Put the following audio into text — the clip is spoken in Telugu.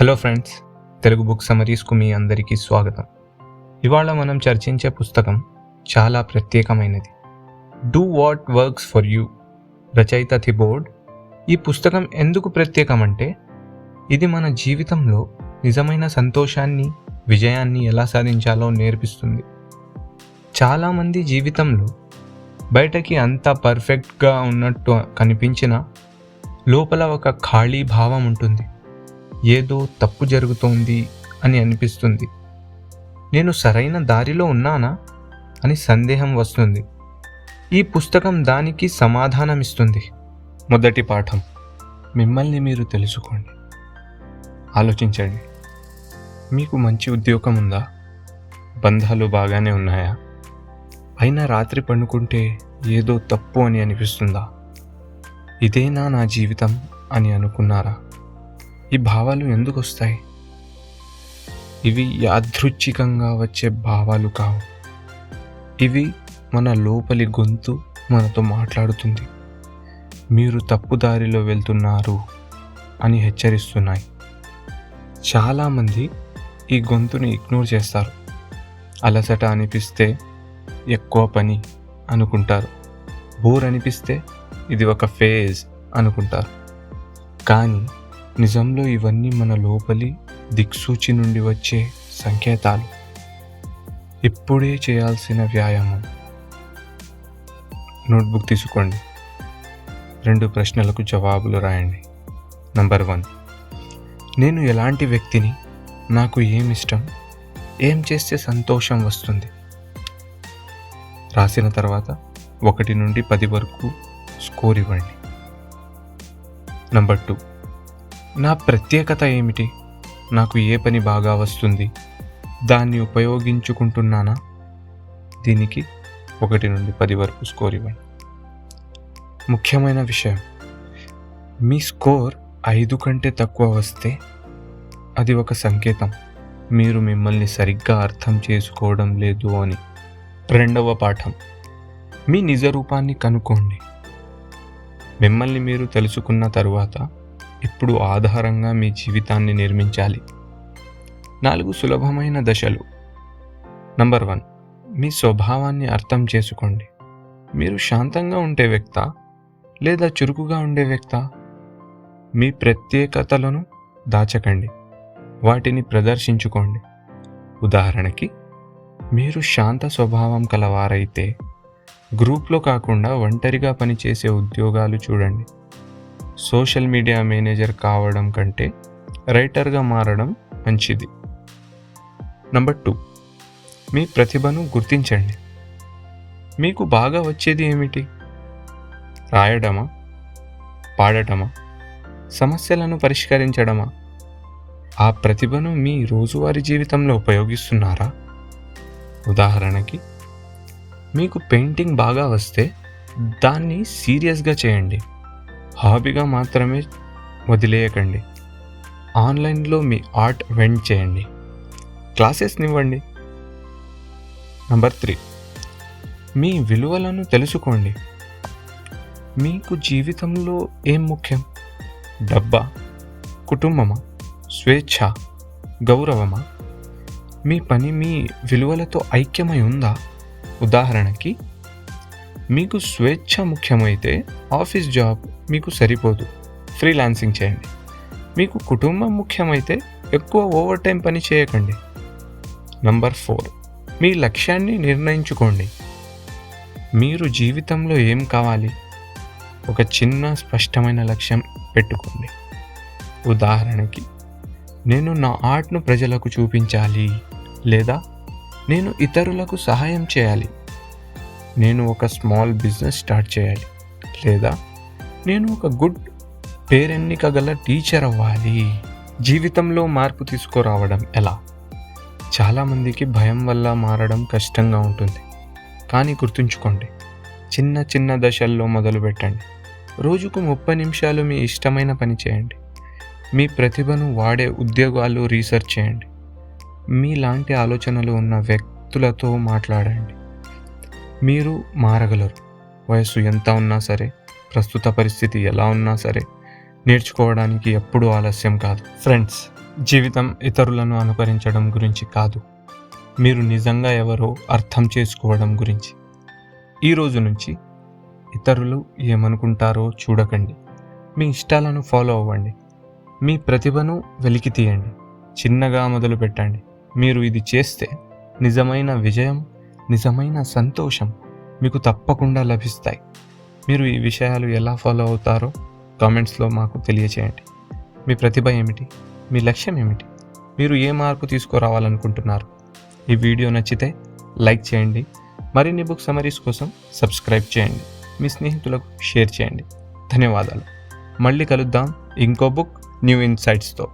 హలో ఫ్రెండ్స్ తెలుగు బుక్ సమరీస్కు మీ అందరికీ స్వాగతం. ఇవాళ మనం చర్చించే పుస్తకం చాలా ప్రత్యేకమైనది. Do what works for you రచయిత థిబోర్డ్ ఈ పుస్తకం ఎందుకు ప్రత్యేకమంటే ఇది మన జీవితంలో నిజమైన సంతోషాన్ని విజయాన్ని ఎలా సాధించాలో నేర్పిస్తుంది. చాలామంది జీవితంలో బయటకి అంతా పర్ఫెక్ట్గా ఉన్నట్టు కనిపించిన లోపల ఒక ఖాళీ భావం ఉంటుంది. ఏదో తప్పు జరుగుతోంది అని అనిపిస్తుంది. నేను సరైన దారిలో ఉన్నానా? అని సందేహం వస్తుంది. ఈ పుస్తకం దానికి సమాధానమిస్తుంది. మొదటి పాఠం. మిమ్మల్ని మీరు తెలుసుకోండి. ఆలోచించండి. మీకు మంచి ఉద్యోగం ఉందా? బంధాలు బాగానే ఉన్నాయా? అయినా రాత్రి పండుకుంటే ఏదో తప్పు అని అనిపిస్తుందా? ఇదేనా నా జీవితం అని అనుకున్నారా? ఈ భావాలు ఎందుకు వస్తాయి ఇవి యాదృచ్ఛికంగా వచ్చే భావాలు కావు. ఇవి మన లోపలి గొంతు మనతో మాట్లాడుతుంది. మీరు తప్పుదారిలో వెళ్తున్నారు అని హెచ్చరిస్తున్నాయి. చాలామంది ఈ గొంతుని ఇగ్నోర్ చేస్తారు. అలసట అనిపిస్తే ఎక్కువ పని అనుకుంటారు. బోర్ అనిపిస్తే ఇది ఒక ఫేజ్ అనుకుంటారు. కానీ నిజంలో ఇవన్నీ మన లోపలి దిక్సూచి నుండి వచ్చే సంకేతాలు. ఇప్పుడే చేయాల్సిన వ్యాయామం. నోట్బుక్ తీసుకోండి. రెండు ప్రశ్నలకు జవాబులు రాయండి. Number one. నేను ఎలాంటి వ్యక్తిని నాకు ఏమి ఇష్టం ఏం చేస్తే సంతోషం వస్తుంది? రాసిన తర్వాత ఒకటి నుండి పది వరకు స్కోర్ ఇవ్వండి. Number two. నా ప్రత్యేకత ఏమిటి? నాకు ఏ పని బాగా వస్తుంది? దాన్ని ఉపయోగించుకుంటున్నానా? దీనికి ఒకటి నుండి పది వరకు స్కోర్ ఇవ్వండి. ముఖ్యమైన విషయం. మీ స్కోర్ ఐదు కంటే తక్కువ వస్తే అది ఒక సంకేతం. మీరు మిమ్మల్ని సరిగ్గా అర్థం చేసుకోవడం లేదు అని. రెండవ పాఠం. మీ నిజ రూపాన్ని కనుక్కోండి. మిమ్మల్ని మీరు తెలుసుకున్న తరువాత ఇప్పుడు ఆధారంగా మీ జీవితాన్ని నిర్మించాలి. నాలుగు సులభమైన దశలు. నంబర్ వన్ మీ స్వభావాన్ని అర్థం చేసుకోండి. మీరు శాంతంగా ఉండే వ్యక్త లేదా చురుకుగా ఉండే వ్యక్త? మీ ప్రత్యేకతలను దాచకండి. వాటిని ప్రదర్శించుకోండి. ఉదాహరణకి మీరు శాంత స్వభావం కలవారైతే గ్రూప్లో కాకుండా ఒంటరిగా పనిచేసే ఉద్యోగాలు చూడండి. సోషల్ మీడియా మేనేజర్ కావడం కంటే రైటర్గా మారడం మంచిది. నంబర్ టూ మీ ప్రతిభను గుర్తించండి. మీకు బాగా వచ్చేది ఏమిటి? రాయడమా? పాడటమా? సమస్యలను పరిష్కరించడమా? ఆ ప్రతిభను మీ రోజువారీ జీవితంలో ఉపయోగిస్తున్నారా? ఉదాహరణకి మీకు పెయింటింగ్ బాగా వస్తే దాన్ని సీరియస్గా చేయండి. హాబీగా మాత్రమే వదిలేయకండి. ఆన్లైన్లో మీ ఆర్ట్ వెండ్ చేయండి. క్లాసెస్నివ్వండి. Number three. మీ విలువలను తెలుసుకోండి. మీకు జీవితంలో ఏం ముఖ్యం? డబ్బా కుటుంబమా స్వేచ్ఛ గౌరవమా? మీ పని మీ విలువలతో ఐక్యమై ఉందా? ఉదాహరణకి మీకు స్వేచ్ఛ ముఖ్యమైతే ఆఫీస్ జాబ్ మీకు సరిపోదు. ఫ్రీలాన్సింగ్ చేయండి. మీకు కుటుంబం ముఖ్యమైతే ఎక్కువ ఓవర్ టైం పని చేయకండి. నంబర్ ఫోర్ మీ లక్ష్యాన్ని నిర్ణయించుకోండి. మీరు జీవితంలో ఏం కావాలి? ఒక చిన్న స్పష్టమైన లక్ష్యం పెట్టుకోండి. ఉదాహరణకి నేను నా ఆర్ట్ను ప్రజలకు చూపించాలి లేదా నేను ఇతరులకు సహాయం చేయాలి. నేను ఒక స్మాల్ బిజినెస్ స్టార్ట్ చేయాలి. లేదా నేను ఒక గుడ్ పేరెన్నిక గల టీచర్ అవ్వాలి. జీవితంలో మార్పు తీసుకురావడం ఎలా? చాలామందికి భయం వల్ల మారడం కష్టంగా ఉంటుంది. కానీ గుర్తుంచుకోండి చిన్న చిన్న దశల్లో మొదలు పెట్టండి. రోజుకు ముప్పై నిమిషాలు మీ ఇష్టమైన పని చేయండి. మీ ప్రతిభను వాడే ఉద్యోగాలు రీసెర్చ్ చేయండి. మీలాంటి ఆలోచనలు ఉన్న వ్యక్తులతో మాట్లాడండి. మీరు మారగలరు. వయస్సు ఎంత ఉన్నా సరే ప్రస్తుత పరిస్థితి ఎలా ఉన్నా సరే నేర్చుకోవడానికి ఎప్పుడూ ఆలస్యం కాదు. ఫ్రెండ్స్ జీవితం ఇతరులను అనుకరించడం గురించి కాదు. మీరు నిజంగా ఎవరో అర్థం చేసుకోవడం గురించి. ఈ రోజు నుంచి ఇతరులు ఏమనుకుంటారో చూడకండి. మీ ఇష్టాలను ఫాలో అవ్వండి. మీ ప్రతిభను వెలికి తీయండి చిన్నగా మొదలు పెట్టండి మీరు ఇది చేస్తే నిజమైన విజయం నిజమైన సంతోషం మీకు తప్పకుండా లభిస్తాయి. మీరు ఈ విషయాలు ఎలా ఫాలో అవుతారో కామెంట్స్లో మాకు తెలియచేయండి. మీ ప్రతిభ ఏమిటి? మీ లక్ష్యం ఏమిటి? మీరు ఏ మార్పు తీసుకురావాలనుకుంటున్నారు? ఈ వీడియో నచ్చితే లైక్ చేయండి. మరిన్ని బుక్ సమరీస్ కోసం సబ్స్క్రైబ్ చేయండి. మీ స్నేహితులకు షేర్ చేయండి. ధన్యవాదాలు. మళ్ళీ కలుద్దాం. ఇంకో బుక్ న్యూ ఇన్సైట్స్తో